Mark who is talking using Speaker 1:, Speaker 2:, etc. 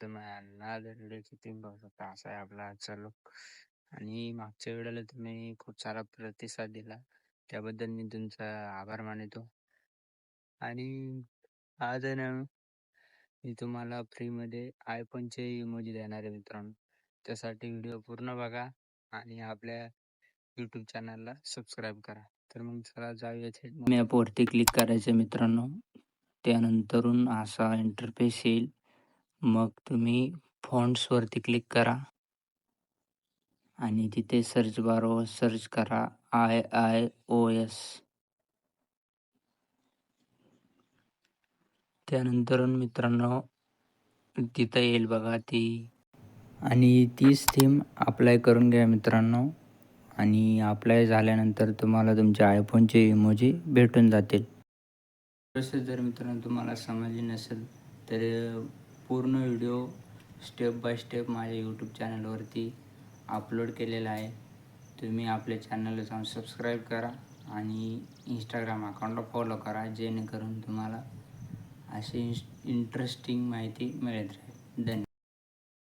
Speaker 1: तुम्हाला व्हिडिओ किती बघू शकता असा आहे आपला आजचा लुक. आणि मागच्या वेळेला तुम्ही खूप सारा प्रतिसाद दिला. त्याबद्दल मी तुमचा आभार मानतो. आणि आज आहे ना मी तुम्हाला फ्रीमध्ये आयफोनचे इमोजी देणार आहे मित्रांनो. त्यासाठी व्हिडिओ पूर्ण बघा आणि आपल्या यूट्यूब चॅनलला सबस्क्राईब करा. तर मग चला जाऊया थेट मॅपवरती क्लिक करायचं मित्रांनो. त्यानंतरून असा इंटरफेस येईल. मग तुम्ही फॉन्ट्सवरती क्लिक करा. आणि तिथे सर्च बारवर सर्च करा आय आय ओ एस त्यानंतर मित्रांनो तिथं येईल बघा ती. आणि तीच थीम अप्लाय करून घ्या मित्रांनो. आणि अप्लाय झाल्यानंतर तुम्हाला तुमच्या आयफोनचे इमोजी भेटून जातील. तसेच जर मित्रांनो तुम्हाला समजली नसेल तर पूर्ण व्हिडिओ स्टेप बाय स्टेप माझ्या यूट्यूब चॅनलवरती अपलोड केलेला आहे. तुम्ही आपल्या चॅनलला जाऊन सबस्क्राईब करा आणि इंस्टाग्राम अकाउंटला फॉलो करा जेणेकरून तुम्हाला अशी इंटरेस्टिंग माहिती मिळत राहील. धन्यवाद.